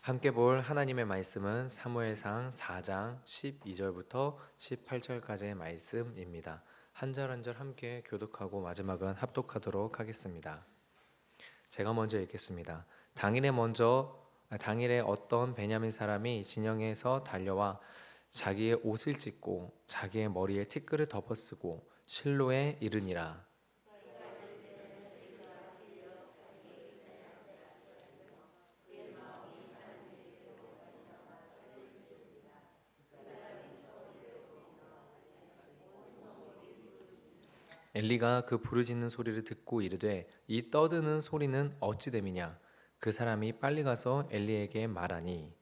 함께 볼 하나님의 말씀은 사무엘상 4장 12절부터 18절까지의 말씀입니다. 한 절 한 절 함께 교독하고 마지막은 합독하도록 하겠습니다. 제가 먼저 읽겠습니다. 당일에 먼저 아, 당일에 어떤 베냐민 사람이 진영에서 달려와 자기의 옷을 찢고 자기의 머리에 티끌을 덮어쓰고 실로에 이르니라 엘리가 그 부르짖는 소리를 듣고 이르되 이 떠드는 소리는 어찌 됨이냐? 그 사람이 빨리 가서 엘리에게 말하니.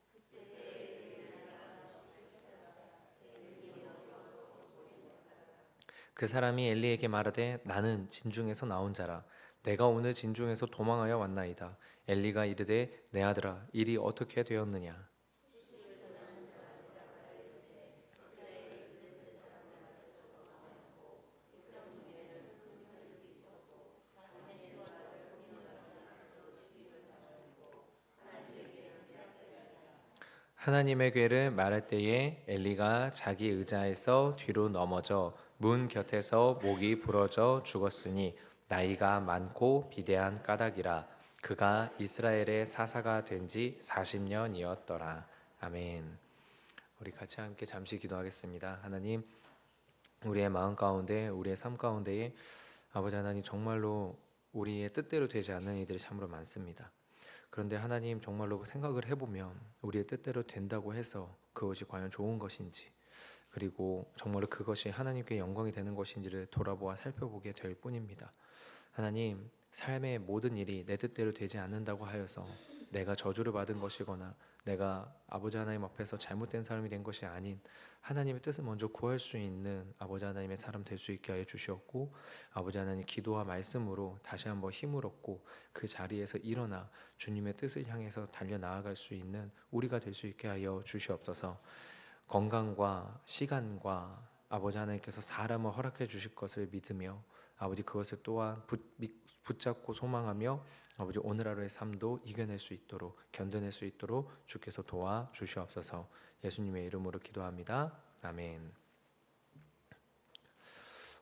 그 사람이 엘리에게 말하되 나는 진중에서 나온 자라. 내가 오늘 진중에서 도망하여 왔나이다. 엘리가 이르되 내 아들아 일이 어떻게 되었느냐 하나님의 괴를 말할 때에 엘리가 자기 의자에서 뒤로 넘어져 문 곁에서 목이 부러져 죽었으니 나이가 많고 비대한 까닭이라 그가 이스라엘의 사사가 된 지 40년이었더라. 아멘. 우리 같이 함께 잠시 기도하겠습니다. 하나님 우리의 마음 가운데 우리의 삶 가운데에 아버지 하나님 정말로 우리의 뜻대로 되지 않는 이들이 참으로 많습니다. 그런데 하나님 정말로 생각을 해보면 우리의 뜻대로 된다고 해서 그것이 과연 좋은 것인지 그리고 정말로 그것이 하나님께 영광이 되는 것인지를 돌아보아 살펴보게 될 뿐입니다. 하나님 삶의 모든 일이 내 뜻대로 되지 않는다고 하여서 내가 저주를 받은 것이거나 내가 아버지 하나님 앞에서 잘못된 사람이 된 것이 아닌 하나님의 뜻을 먼저 구할 수 있는 아버지 하나님의 사람 될 수 있게 하여 주시었고 아버지 하나님 기도와 말씀으로 다시 한번 힘을 얻고 그 자리에서 일어나 주님의 뜻을 향해서 달려 나아갈 수 있는 우리가 될 수 있게 하여 주시옵소서. 건강과 시간과 아버지 하나님께서 사람을 허락해 주실 것을 믿으며 아버지 그것을 또한 붙잡고 소망하며 아버지 오늘 하루의 삶도 이겨낼 수 있도록 견뎌낼 수 있도록 주께서 도와 주시옵소서. 예수님의 이름으로 기도합니다. 아멘.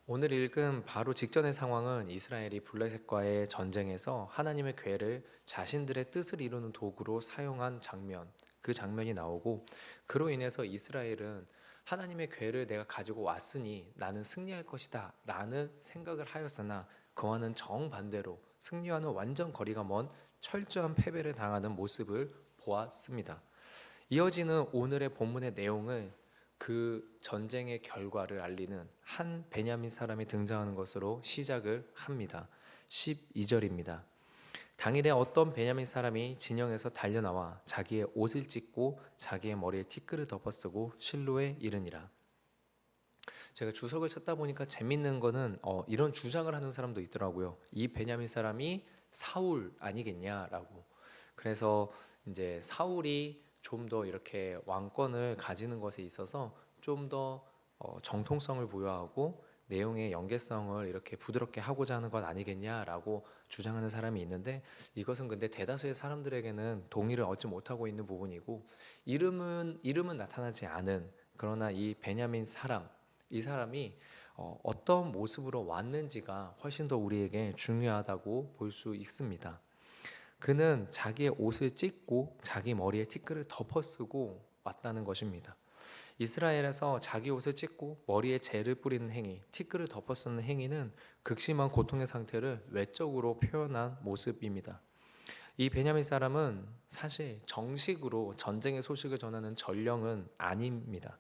오늘 읽은 바로 직전의 상황은 이스라엘이 블레셋과의 전쟁에서 하나님의 괴를 자신들의 뜻을 이루는 도구로 사용한 장면, 그 장면이 나오고 그로 인해서 이스라엘은 하나님의 괴를 내가 가지고 왔으니 나는 승리할 것이다 라는 생각을 하였으나 그와는 정반대로 승리와는 완전 거리가 먼 철저한 패배를 당하는 모습을 보았습니다. 이어지는 오늘의 본문의 내용은 그 전쟁의 결과를 알리는 한 베냐민 사람이 등장하는 것으로 시작을 합니다. 12절입니다. 당일에 어떤 베냐민 사람이 진영에서 달려나와 자기의 옷을 찢고 자기의 머리에 티끌을 덮어쓰고 실로에 이르니라. 제가 주석을 찾다 보니까 재밌는 거는 어, 이런 주장을 하는 사람도 있더라고요. 이 베냐민 사람이 사울 아니겠냐라고. 그래서 이제 사울이 좀 더 이렇게 왕권을 가지는 것에 있어서 좀더 어, 정통성을 부여하고 내용의 연계성을 이렇게 부드럽게 하고자 하는 것 아니겠냐라고 주장하는 사람이 있는데 이것은 근데 대다수의 사람들에게는 동의를 얻지 못하고 있는 부분이고 이름은 이름은 나타나지 않은 그러나 이 베냐민 사람 이 사람이 어, 어떤 모습으로 왔는지가 훨씬 더 우리에게 중요하다고 볼 수 있습니다. 그는 자기의 옷을 찢고 자기 머리에 티끌을 덮어쓰고 왔다는 것입니다. 이스라엘에서 자기 옷을 찢고 머리에 재를 뿌리는 행위, 티끌을 덮어쓰는 행위는 극심한 고통의 상태를 외적으로 표현한 모습입니다. 이 베냐민 사람은 사실 정식으로 전쟁의 소식을 전하는 전령은 아닙니다.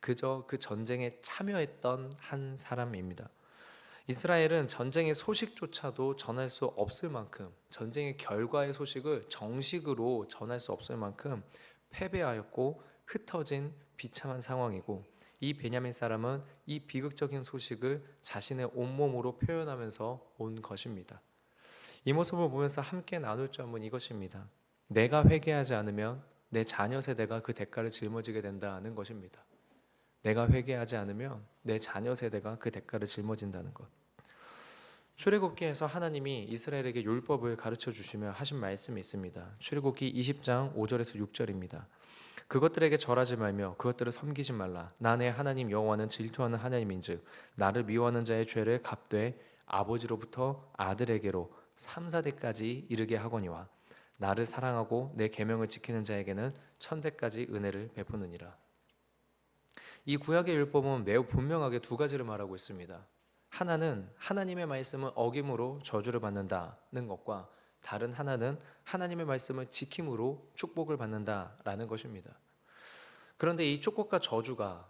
그저 그 전쟁에 참여했던 한 사람입니다. 이스라엘은 전쟁의 소식조차도 전할 수 없을 만큼 전쟁의 결과의 소식을 정식으로 전할 수 없을 만큼 패배하였고 흩어진 비참한 상황이고 이 베냐민 사람은 이 비극적인 소식을 자신의 온몸으로 표현하면서 온 것입니다. 이 모습을 보면서 함께 나눌 점은 이것입니다. 내가 회개하지 않으면 내 자녀 세대가 그 대가를 짊어지게 된다는 것입니다. 내가 회개하지 않으면 내 자녀 세대가 그 대가를 짊어진다는 것. 출애굽기에서 하나님이 이스라엘에게 율법을 가르쳐 주시며 하신 말씀이 있습니다. 출애굽기 20장 5절에서 6절입니다. 그것들에게 절하지 말며 그것들을 섬기지 말라. 나내 하나님 여호와는 질투하는 하나님인즉 나를 미워하는 자의 죄를 갚되 아버지로부터 아들에게로 3, 4대까지 이르게 하거니와 나를 사랑하고 내 계명을 지키는 자에게는 천대까지 은혜를 베푸느니라. 이 구약의 율법은 매우 분명하게 두 가지를 말하고 있습니다. 하나는 하나님의 말씀을 어김으로 저주를 받는다는 것과 다른 하나는 하나님의 말씀을 지킴으로 축복을 받는다라는 것입니다. 그런데 이 축복과 저주가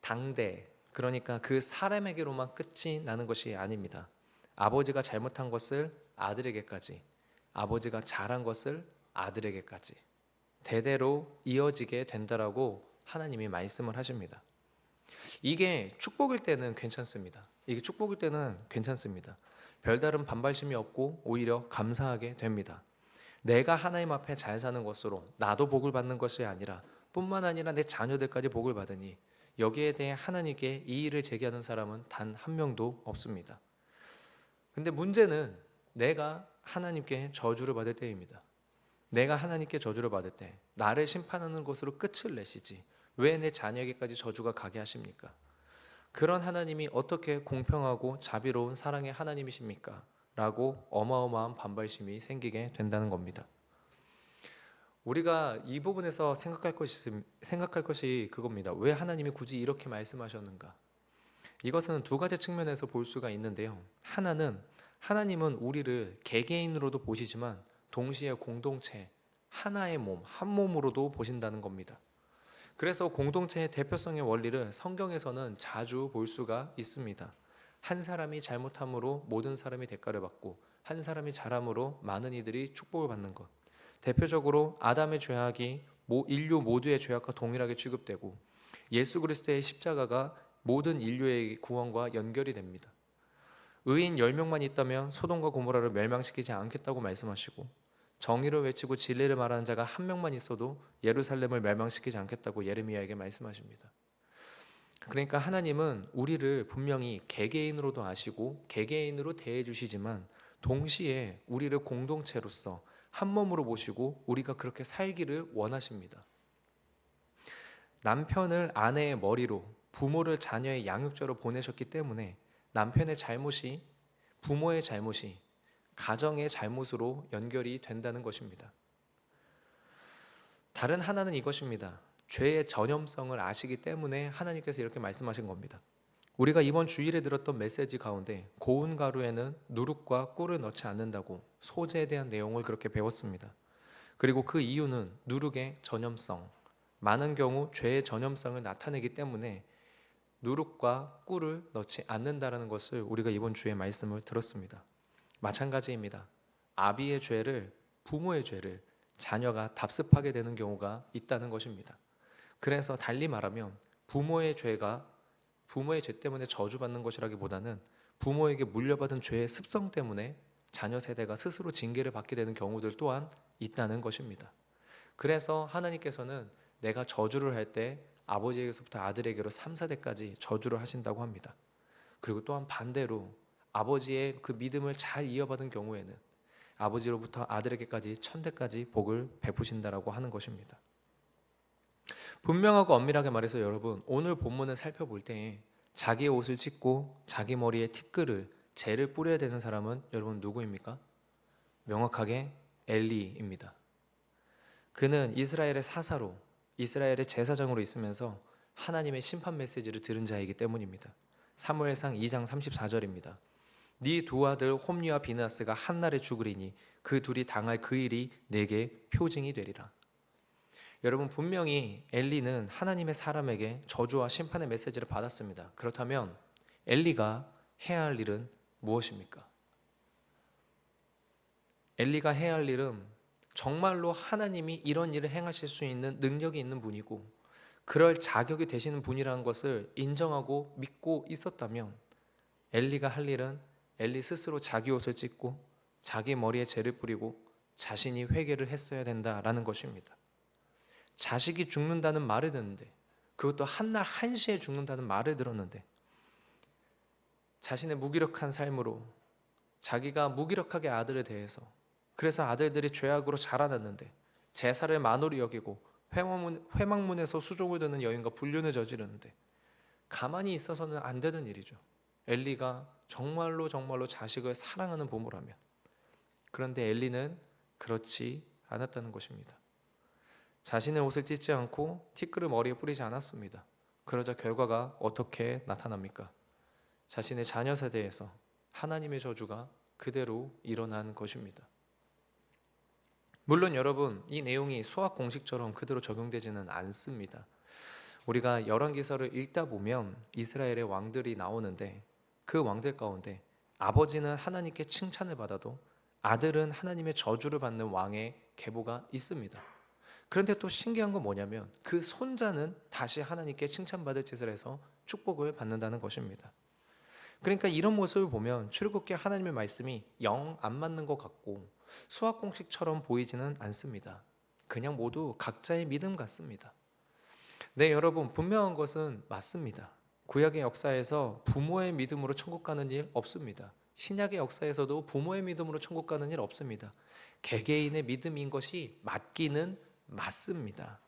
당대 그러니까 그 사람에게로만 끝이 나는 것이 아닙니다. 아버지가 잘못한 것을 아들에게까지 아버지가 잘한 것을 아들에게까지 대대로 이어지게 된다라고 하나님이 말씀을 하십니다. 이게 축복일 때는 괜찮습니다. 이게 축복일 때는 괜찮습니다. 별다른 반발심이 없고 오히려 감사하게 됩니다. 내가 하나님 앞에 잘 사는 것으로 나도 복을 받는 것이 아니라 뿐만 아니라 내 자녀들까지 복을 받으니 여기에 대해 하나님께 이의를 제기하는 사람은 단 한 명도 없습니다. 근데 문제는 내가 하나님께 저주를 받을 때입니다. 내가 하나님께 저주를 받을 때 나를 심판하는 것으로 끝을 내시지 왜 내 자녀에게까지 저주가 가게 하십니까? 그런 하나님이 어떻게 공평하고 자비로운 사랑의 하나님이십니까? 라고 어마어마한 반발심이 생기게 된다는 겁니다. 우리가 이 부분에서 생각할 것이 생각할 것이 그겁니다. 왜 하나님이 굳이 이렇게 말씀하셨는가? 이것은 두 가지 측면에서 볼 수가 있는데요. 하나는 하나님은 우리를 개개인으로도 보시지만 동시에 공동체 하나의 몸, 한 몸으로도 보신다는 겁니다. 그래서 공동체의 대표성의 원리를 성경에서는 자주 볼 수가 있습니다. 한 사람이 잘못함으로 모든 사람이 대가를 받고 한 사람이 잘함으로 많은 이들이 축복을 받는 것. 대표적으로 아담의 죄악이 인류 모두의 죄악과 동일하게 취급되고 예수 그리스도의 십자가가 모든 인류의 구원과 연결이 됩니다. 의인 10명만 있다면 소돔과 고모라를 멸망시키지 않겠다고 말씀하시고 정의를 외치고 진리를 말하는 자가 한 명만 있어도 예루살렘을 멸망시키지 않겠다고 예레미야에게 말씀하십니다. 그러니까 하나님은 우리를 분명히 개개인으로도 아시고 개개인으로 대해 주시지만 동시에 우리를 공동체로서 한 몸으로 보시고 우리가 그렇게 살기를 원하십니다. 남편을 아내의 머리로 부모를 자녀의 양육자로 보내셨기 때문에 남편의 잘못이 부모의 잘못이 가정의 잘못으로 연결이 된다는 것입니다. 다른 하나는 이것입니다. 죄의 전염성을 아시기 때문에 하나님께서 이렇게 말씀하신 겁니다. 우리가 이번 주일에 들었던 메시지 가운데 고운 가루에는 누룩과 꿀을 넣지 않는다고 소재에 대한 내용을 그렇게 배웠습니다. 그리고 그 이유는 누룩의 전염성, 많은 경우 죄의 전염성을 나타내기 때문에 누룩과 꿀을 넣지 않는다라는 것을 우리가 이번 주에 말씀을 들었습니다. 마찬가지입니다. 아비의 죄를 부모의 죄를 자녀가 답습하게 되는 경우가 있다는 것입니다. 그래서 달리 말하면 부모의 죄가 부모의 죄 때문에 저주받는 것이라기보다는 부모에게 물려받은 죄의 습성 때문에 자녀 세대가 스스로 징계를 받게 되는 경우들 또한 있다는 것입니다. 그래서 하나님께서는 내가 저주를 할 때 아버지에게서부터 아들에게로 3, 4대까지 저주를 하신다고 합니다. 그리고 또한 반대로 아버지의 그 믿음을 잘 이어받은 경우에는 아버지로부터 아들에게까지 천대까지 복을 베푸신다라고 하는 것입니다. 분명하고 엄밀하게 말해서 여러분 오늘 본문을 살펴볼 때 자기의 옷을 찢고 자기 머리에 티끌을 재를 뿌려야 되는 사람은 여러분 누구입니까? 명확하게 엘리입니다. 그는 이스라엘의 사사로 이스라엘의 제사장으로 있으면서 하나님의 심판 메시지를 들은 자이기 때문입니다. 사무엘상 2장 34절입니다. 네 두 아들 홈리와 비나스가 한 날에 죽으리니 그 둘이 당할 그 일이 내게 표징이 되리라. 여러분 분명히 엘리는 하나님의 사람에게 저주와 심판의 메시지를 받았습니다. 그렇다면 엘리가 해야 할 일은 무엇입니까? 엘리가 해야 할 일은 정말로 하나님이 이런 일을 행하실 수 있는 능력이 있는 분이고 그럴 자격이 되시는 분이라는 것을 인정하고 믿고 있었다면 엘리가 할 일은 엘리 스스로 자기 옷을 찢고 자기 머리에 재를 뿌리고 자신이 회개를 했어야 된다라는 것입니다. 자식이 죽는다는 말을 듣는데 그것도 한날 한시에 죽는다는 말을 들었는데 자신의 무기력한 삶으로 자기가 무기력하게 아들에 대해서 그래서 아들들이 죄악으로 자라났는데 제사를 만홀히 여기고 회망문, 회망문에서 수종을 드는 여인과 불륜을 저지르는데 가만히 있어서는 안 되는 일이죠. 엘리가 정말로 정말로 자식을 사랑하는 부모라면 그런데 엘리는 그렇지 않았다는 것입니다. 자신의 옷을 찢지 않고 티끌을 머리에 뿌리지 않았습니다. 그러자 결과가 어떻게 나타납니까? 자신의 자녀 세대에서 하나님의 저주가 그대로 일어난 것입니다. 물론 여러분 이 내용이 수학 공식처럼 그대로 적용되지는 않습니다. 우리가 열왕기서를 읽다 보면 이스라엘의 왕들이 나오는데 그 왕들 가운데 아버지는 하나님께 칭찬을 받아도 아들은 하나님의 저주를 받는 왕의 계보가 있습니다. 그런데 또 신기한 건 뭐냐면 그 손자는 다시 하나님께 칭찬받을 짓을 해서 축복을 받는다는 것입니다. 그러니까 이런 모습을 보면 출애굽기 하나님의 말씀이 영 안 맞는 것 같고 수학 공식처럼 보이지는 않습니다. 그냥 모두 각자의 믿음 같습니다. 네, 여러분 분명한 것은 맞습니다. 구약의 역사에서 부모의 믿음으로 천국 가는 일 없습니다. 신약의 역사에서도 부모의 믿음으로 천국 가는 일 없습니다. 개개인의 믿음인 것이 맞기는 맞습니다.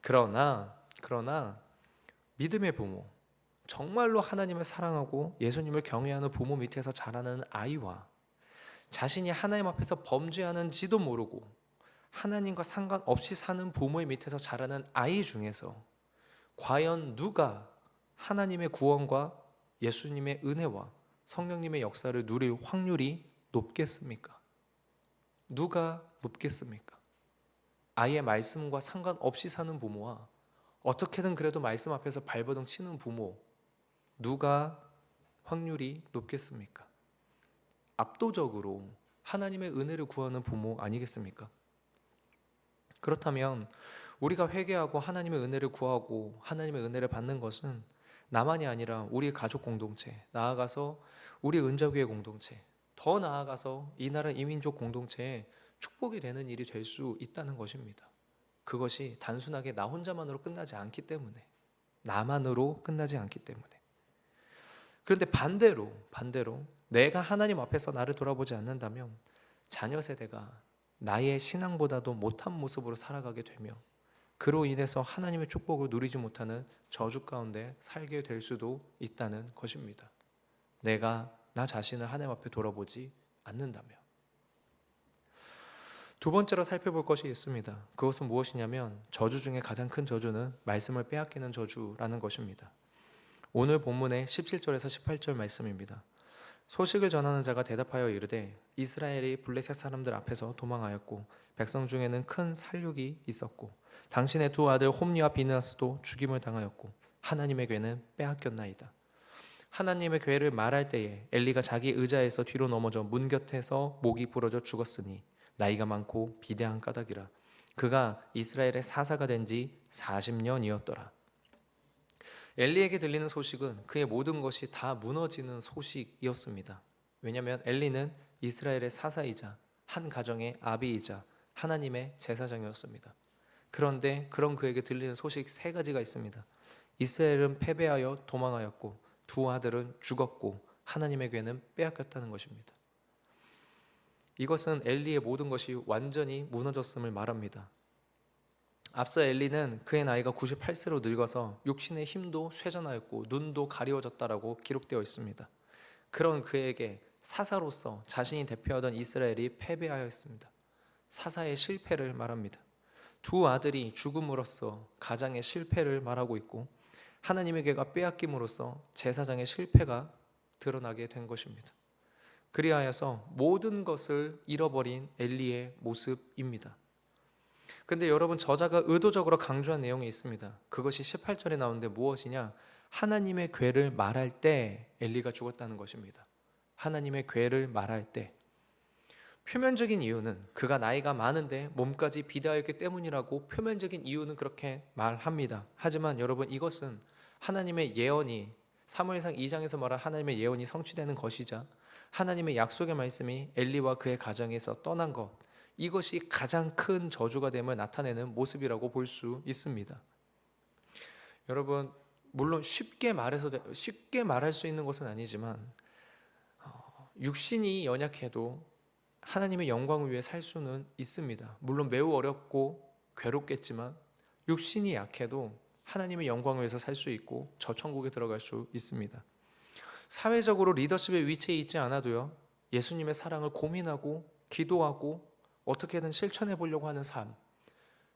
그러나 그러나 믿음의 부모 정말로 하나님을 사랑하고 예수님을 경외하는 부모 밑에서 자라는 아이와 자신이 하나님 앞에서 범죄하는지도 모르고 하나님과 상관없이 사는 부모의 밑에서 자라는 아이 중에서 과연 누가 하나님의 구원과 예수님의 은혜와 성령님의 역사를 누릴 확률이 높겠습니까? 누가 높겠습니까? 아이의 말씀과 상관없이 사는 부모와 어떻게든 그래도 말씀 앞에서 발버둥 치는 부모 누가 확률이 높겠습니까? 압도적으로 하나님의 은혜를 구하는 부모 아니겠습니까? 그렇다면 우리가 회개하고 하나님의 은혜를 구하고 하나님의 은혜를 받는 것은 나만이 아니라 우리 가족 공동체, 나아가서 우리 은저교회 공동체, 더 나아가서 이 나라 이민족 공동체에 축복이 되는 일이 될 수 있다는 것입니다. 그것이 단순하게 나 혼자만으로 끝나지 않기 때문에 나만으로 끝나지 않기 때문에 그런데 반대로 반대로 내가 하나님 앞에서 나를 돌아보지 않는다면 자녀 세대가 나의 신앙보다도 못한 모습으로 살아가게 되며 그로 인해서 하나님의 축복을 누리지 못하는 저주 가운데 살게 될 수도 있다는 것입니다. 내가 나 자신을 하나님 앞에 돌아보지 않는다면 두 번째로 살펴볼 것이 있습니다. 그것은 무엇이냐면 저주 중에 가장 큰 저주는 말씀을 빼앗기는 저주라는 것입니다. 오늘 본문의 17절에서 18절 말씀입니다. 소식을 전하는 자가 대답하여 이르되 이스라엘이 블레셋 사람들 앞에서 도망하였고 백성 중에는 큰 살육이 있었고 당신의 두 아들 홈리와 비느하스도 죽임을 당하였고 하나님의 괴는 빼앗겼나이다. 하나님의 괴를 말할 때에 엘리가 자기 의자에서 뒤로 넘어져 문 곁에서 목이 부러져 죽었으니 나이가 많고 비대한 까닭이라 그가 이스라엘의 사사가 된 지 40년이었더라. 엘리에게 들리는 소식은 그의 모든 것이 다 무너지는 소식이었습니다. 왜냐하면 엘리는 이스라엘의 사사이자 한 가정의 아비이자 하나님의 제사장이었습니다. 그런데 그런 그에게 들리는 소식 세 가지가 있습니다. 이스라엘은 패배하여 도망하였고 두 아들은 죽었고 하나님의 괴는 빼앗겼다는 것입니다. 이것은 엘리의 모든 것이 완전히 무너졌음을 말합니다. 앞서 엘리는 그의 나이가 98세로 늙어서 육신의 힘도 쇠전하였고 눈도 가리워졌다라고 기록되어 있습니다. 그런 그에게 사사로서 자신이 대표하던 이스라엘이 패배하였습니다. 사사의 실패를 말합니다. 두 아들이 죽음으로써 가장의 실패를 말하고 있고 하나님의 개가 빼앗김으로써 제사장의 실패가 드러나게 된 것입니다. 그리하여서 모든 것을 잃어버린 엘리의 모습입니다. 근데 여러분 저자가 의도적으로 강조한 내용이 있습니다. 그것이 18절에 나오는데 무엇이냐? 하나님의 괴를 말할 때 엘리가 죽었다는 것입니다. 하나님의 괴를 말할 때 표면적인 이유는 그가 나이가 많은데 몸까지 비다였기 때문이라고 표면적인 이유는 그렇게 말합니다. 하지만 여러분 이것은 하나님의 예언이 사무엘상 2장에서 말한 하나님의 예언이 성취되는 것이자 하나님의 약속의 말씀이 엘리와 그의 가정에서 떠난 것 이것이 가장 큰 저주가 됨을 나타내는 모습이라고 볼 수 있습니다. 여러분 물론 쉽게 말해서 쉽게 말할 수 있는 것은 아니지만 어, 육신이 연약해도 하나님의 영광을 위해 살 수는 있습니다. 물론 매우 어렵고 괴롭겠지만 육신이 약해도 하나님의 영광을 위해서 살 수 있고 저 천국에 들어갈 수 있습니다. 사회적으로 리더십의 위치에 있지 않아도요. 예수님의 사랑을 고민하고 기도하고 어떻게든 실천해 보려고 하는 삶.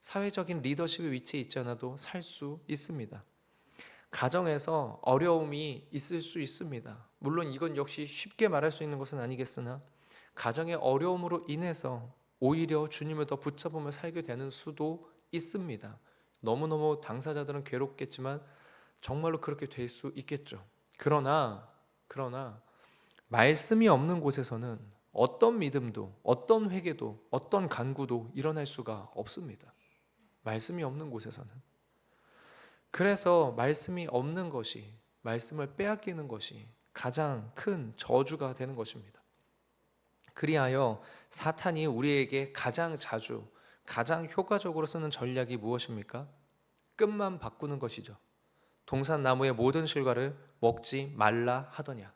사회적인 리더십의 위치에 있지 않아도 살 수 있습니다. 가정에서 어려움이 있을 수 있습니다. 물론 이건 역시 쉽게 말할 수 있는 것은 아니겠으나 가정의 어려움으로 인해서 오히려 주님을 더 붙잡으며 살게 되는 수도 있습니다. 너무너무 당사자들은 괴롭겠지만 정말로 그렇게 될 수 있겠죠. 그러나 그러나 말씀이 없는 곳에서는 어떤 믿음도 어떤 회개도 어떤 간구도 일어날 수가 없습니다. 말씀이 없는 곳에서는 그래서 말씀이 없는 것이 말씀을 빼앗기는 것이 가장 큰 저주가 되는 것입니다. 그리하여 사탄이 우리에게 가장 자주 가장 효과적으로 쓰는 전략이 무엇입니까? 끝만 바꾸는 것이죠. 동산 나무의 모든 실과를 먹지 말라 하더냐.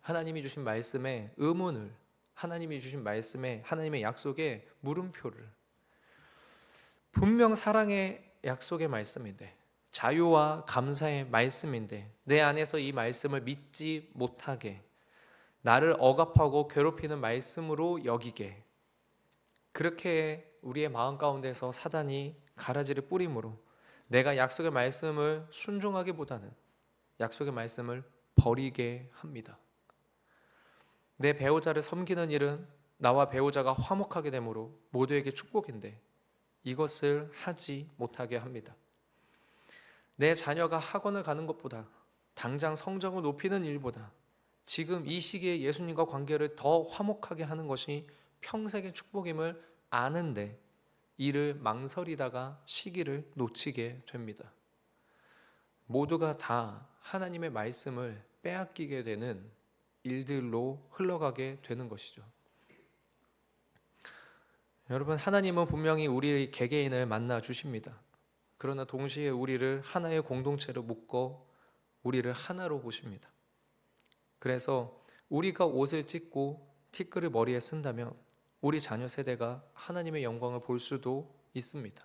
하나님이 주신 말씀에 의문을 하나님이 주신 말씀에 하나님의 약속에 물음표를 분명 사랑의 약속의 말씀인데 자유와 감사의 말씀인데 내 안에서 이 말씀을 믿지 못하게 나를 억압하고 괴롭히는 말씀으로 여기게 그렇게 우리의 마음 가운데서 사단이 가라지를 뿌림으로 내가 약속의 말씀을 순종하기보다는 약속의 말씀을 버리게 합니다. 내 배우자를 섬기는 일은 나와 배우자가 화목하게 되므로 모두에게 축복인데 이것을 하지 못하게 합니다. 내 자녀가 학원을 가는 것보다 당장 성적을 높이는 일보다 지금 이 시기에 예수님과 관계를 더 화목하게 하는 것이 평생의 축복임을 아는데 이를 망설이다가 시기를 놓치게 됩니다. 모두가 다 하나님의 말씀을 빼앗기게 되는 일들로 흘러가게 되는 것이죠. 여러분 하나님은 분명히 우리 개개인을 만나 주십니다. 그러나 동시에 우리를 하나의 공동체로 묶어 우리를 하나로 보십니다. 그래서 우리가 옷을 찢고 티끌을 머리에 쓴다면 우리 자녀 세대가 하나님의 영광을 볼 수도 있습니다.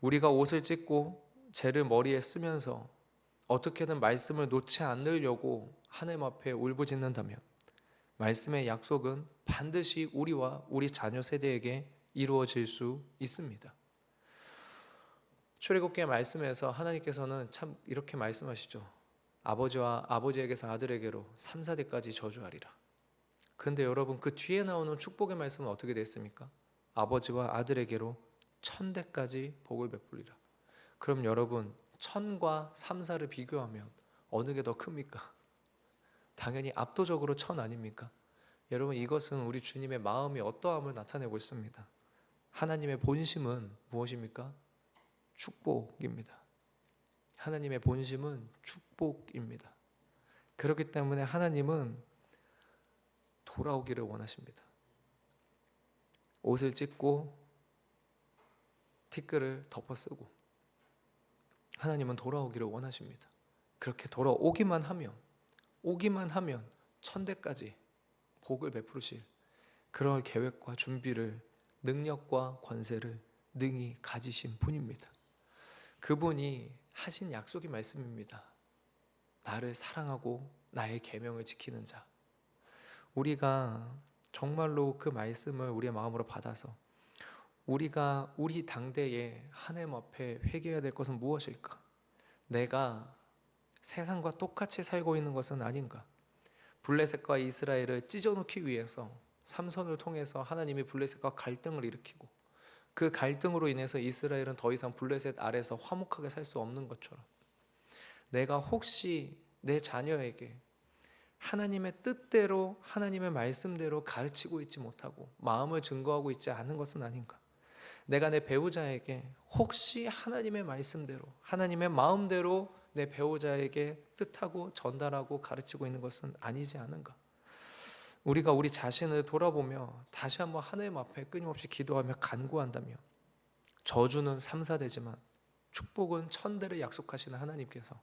우리가 옷을 찢고 죄를 머리에 쓰면서 어떻게든 말씀을 놓지 않으려고 하나님 앞에 울부짖는다면 말씀의 약속은 반드시 우리와 우리 자녀 세대에게 이루어질 수 있습니다. 출애굽기의 말씀에서 하나님께서는 참 이렇게 말씀하시죠. 아버지와 아버지에게서 아들에게로 3, 4대까지 저주하리라. 그런데 여러분 그 뒤에 나오는 축복의 말씀은 어떻게 됐습니까? 아버지와 아들에게로 천대까지 복을 베풀리라. 그럼 여러분 천과 삼사를 비교하면 어느 게 더 큽니까? 당연히 압도적으로 천 아닙니까? 여러분 이것은 우리 주님의 마음이 어떠함을 나타내고 있습니다. 하나님의 본심은 무엇입니까? 축복입니다. 하나님의 본심은 축복입니다. 그렇기 때문에 하나님은 돌아오기를 원하십니다. 옷을 찢고 티끌을 덮어 쓰고 하나님은 돌아오기를 원하십니다. 그렇게 돌아오기만 하면 오기만 하면 천대까지 복을 베푸실 그럴 계획과 준비를 능력과 권세를 능히 가지신 분입니다. 그분이 하신 약속의 말씀입니다. 나를 사랑하고 나의 계명을 지키는 자. 우리가 정말로 그 말씀을 우리의 마음으로 받아서 우리가 우리 당대에 하나님 앞에 회개해야 될 것은 무엇일까? 내가 세상과 똑같이 살고 있는 것은 아닌가? 블레셋과 이스라엘을 찢어놓기 위해서 삼선을 통해서 하나님이 블레셋과 갈등을 일으키고 그 갈등으로 인해서 이스라엘은 더 이상 블레셋 아래서 화목하게 살 수 없는 것처럼 내가 혹시 내 자녀에게 하나님의 뜻대로 하나님의 말씀대로 가르치고 있지 못하고 마음을 증거하고 있지 않은 것은 아닌가? 내가 내 배우자에게 혹시 하나님의 말씀대로 하나님의 마음대로 내 배우자에게 뜻하고 전달하고 가르치고 있는 것은 아니지 않은가? 우리가 우리 자신을 돌아보며 다시 한번 하나님 앞에 끊임없이 기도하며 간구한다면 저주는 삼사되지만 축복은 천대를 약속하시는 하나님께서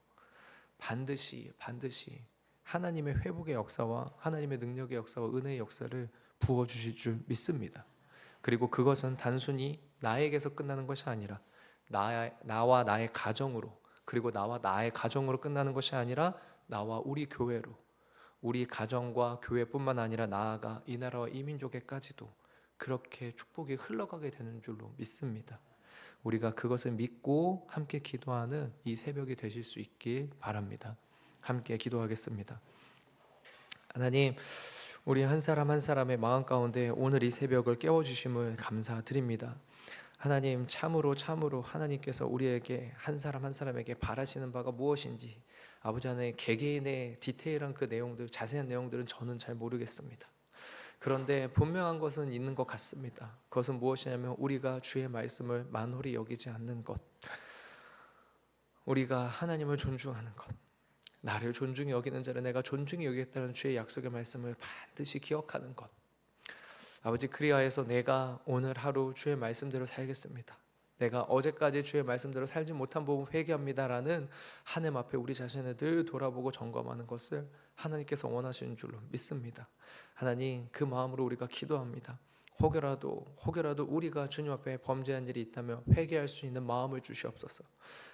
반드시 반드시 하나님의 회복의 역사와 하나님의 능력의 역사와 은혜의 역사를 부어 주실 줄 믿습니다. 그리고 그것은 단순히 나에게서 끝나는 것이 아니라 나, 나와 나의 가정으로 그리고 나와 나의 가정으로 끝나는 것이 아니라 나와 우리 교회로 우리 가정과 교회뿐만 아니라 나아가 이 나라와 이 민족에까지도 그렇게 축복이 흘러가게 되는 줄로 믿습니다. 우리가 그것을 믿고 함께 기도하는 이 새벽이 되실 수 있길 바랍니다. 함께 기도하겠습니다. 하나님, 우리 한 사람 한 사람의 마음 가운데 오늘 이 새벽을 깨워 주심을 감사드립니다. 하나님 참으로 참으로 하나님께서 우리에게 한 사람 한 사람에게 바라시는 바가 무엇인지 아버지 하나님 개개인의 디테일한 그 내용들 자세한 내용들은 저는 잘 모르겠습니다. 그런데 분명한 것은 있는 것 같습니다. 그것은 무엇이냐면 우리가 주의 말씀을 만홀히 여기지 않는 것. 우리가 하나님을 존중하는 것. 나를 존중히 여기는 자를 내가 존중히 여기겠다는 주의 약속의 말씀을 반드시 기억하는 것. 아버지 그리하여서 내가 오늘 하루 주의 말씀대로 살겠습니다. 내가 어제까지 주의 말씀대로 살지 못한 부분 회개합니다라는 하나님 앞에 우리 자신을 늘 돌아보고 점검하는 것을 하나님께서 원하시는 줄로 믿습니다. 하나님 그 마음으로 우리가 기도합니다. 혹여라도 혹여라도 우리가 주님 앞에 범죄한 일이 있다면 회개할 수 있는 마음을 주시옵소서.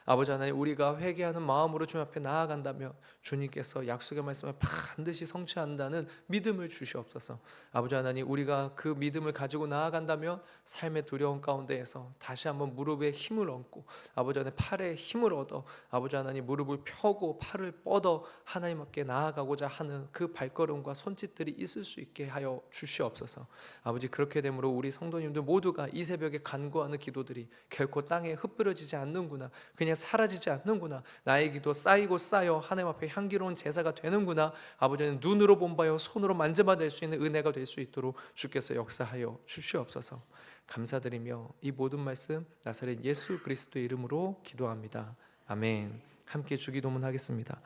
아버지 하나님 우리가 회개하는 마음으로 주님 앞에 나아간다면 주님께서 약속의 말씀을 반드시 성취한다는 믿음을 주시옵소서. 아버지 하나님 우리가 그 믿음을 가지고 나아간다면 삶의 두려움 가운데에서 다시 한번 무릎에 힘을 얻고 아버지 하나님 팔에 힘을 얻어 아버지 하나님 무릎을 펴고 팔을 뻗어 하나님 앞에 나아가고자 하는 그 발걸음과 손짓들이 있을 수 있게 하여 주시옵소서. 아버지 그렇게 되므로 우리 성도님들 모두가 이 새벽에 간구하는 기도들이 결코 땅에 흩뿌려지지 않는구나. 그냥 사라지지 않는구나. 나의 기도 쌓이고 쌓여 하나님 앞에 향기로운 제사가 되는구나. 아버지는 눈으로 본 바요 손으로 만져봐 될수 있는 은혜가 될 수 있도록 주께서 역사하여 주시옵소서. 감사드리며 이 모든 말씀 나사렛 예수 그리스도의 이름으로 기도합니다. 아멘. 함께 주기도문 하겠습니다.